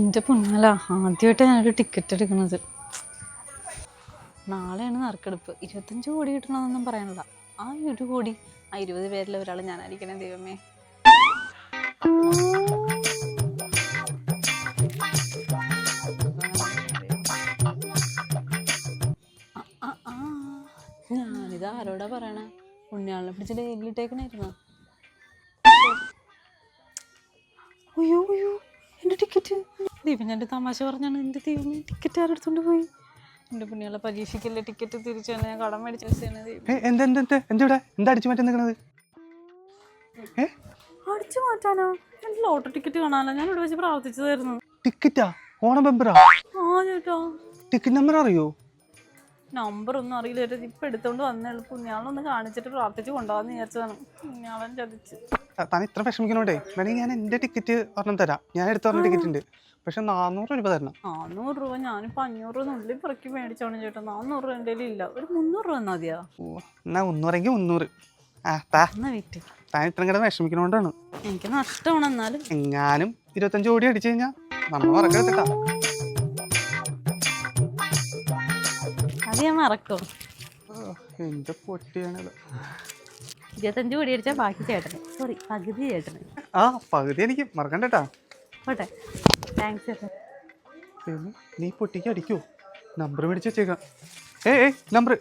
എന്റെ പൊന്നല്ല ആദ്യമായിട്ട് ഞാനൊരു ടിക്കറ്റ് എടുക്കുന്നത് നാളെയാണ് നറുക്കെടുപ്പ്. ഇരുപത്തഞ്ച് കോടി കിട്ടണമെന്നൊന്നും പറയാനുള്ള ആ ഒരു കോടി ആ ഇരുപത് പേരിൽ ഒരാൾ ഞാനായിരിക്കണേ ദൈവമേ. ഞാനിത് ആരോടാ പറയണേ? ഉണ്ണിയാളിനെ പിടിച്ച് ഡെയിലിട്ടേക്കണായിരുന്നു അയ്യോ അയ്യോ. എന്റെ ടിക്കറ്റ് ദീപൻ എന്റെ തമാശ പറഞ്ഞാണ് എന്റെ ദൈവമേ ടിക്കറ്റ് ആരെടുത്തോണ്ട് പോയി? എന്റെ പുണ്യാളെ പരീക്ഷയ്ക്കല്ലേ ടിക്കറ്റ് തിരിച്ചു തന്നെ ഞാൻ കടം മേടിച്ച ദൈവം എന്ത് അടിച്ചു മാറ്റി നിൽക്കണത് ഏ? അടിച്ചു മാറ്റാനോ? എന്റെ ലോട്ടറി ടിക്കറ്റ് കാണാനോ ഞാൻ ഇവിടെ വെച്ച് പ്രാർത്ഥിച്ചതായിരുന്നു. ടിക്കറ്റാ ഓണം ബെമ്പറാ ആ? ചേട്ടാ. ടിക്കറ്റ് നമ്പർ അറിയോ? നമ്പർ ഒന്നും അറിയില്ല ചേട്ടാ. ഇപ്പൊ എടുത്തോണ്ട് വന്നേ പുണ്യാളൊന്ന് കാണിച്ചിട്ട് പ്രാർത്ഥിച്ച് കൊണ്ടുപോകാന്ന് വിചാരിച്ചതാണ്. പുണ്യാളൻ ചതിച്ച്. താൻ ഇത്ര വിഷമിക്കണോട്ടെ വേണമെങ്കിൽ ഞാൻ എന്റെ ടിക്കറ്റ് ഒരെണ്ണം തരാം. ഞാൻ എടുത്തു പറഞ്ഞ ടിക്കറ്റ് ഉണ്ട്. പക്ഷെ നാനൂറ് രൂപ തരണം. നാനൂറ് രൂപ ഞാനിപ്പോ അഞ്ഞൂറ് രൂപ ഉള്ളിൽ പിറക്കി മേടിച്ചോണം ചേട്ടാ. നാനൂറ് രൂപ എന്റെ ഇല്ല ഒരു മുന്നൂറ് രൂപ മതിയാ? ഓ എന്നാ മുന്നൂറെങ്കിൽ മുന്നൂറ്. ആ താ. എന്നാ വെയിറ്റ് താൻ ഇത്രയും കിടന്ന് വിഷമിക്കണോണ്ടാണ്. എനിക്ക് നഷ്ടമാണ് എന്നാലും. എങ്ങാനും ഇരുപത്തഞ്ച് കോടി അടിച്ചു കഴിഞ്ഞാൽ നമ്മൾ മറക്കരുതട്ടാ അത് ഞാൻ മറക്കും? എന്റെ പൊട്ടിയാണത്. ഇരുപത്തഞ്ച് കോടി അടിച്ചാൽ ബാക്കി ചേട്ടന്. സോറി പകുതി ചേട്ടന്. ആ പകുതി എനിക്ക് മറക്കണ്ടട്ടാ പോട്ടെ. താങ്ക്സ് പിന്നെ നീ പൊട്ടിക്ക് അടിക്കോ നമ്പർ മേടിച്ച് വെച്ചേക്കാം. ഏ ഏ നമ്പർ.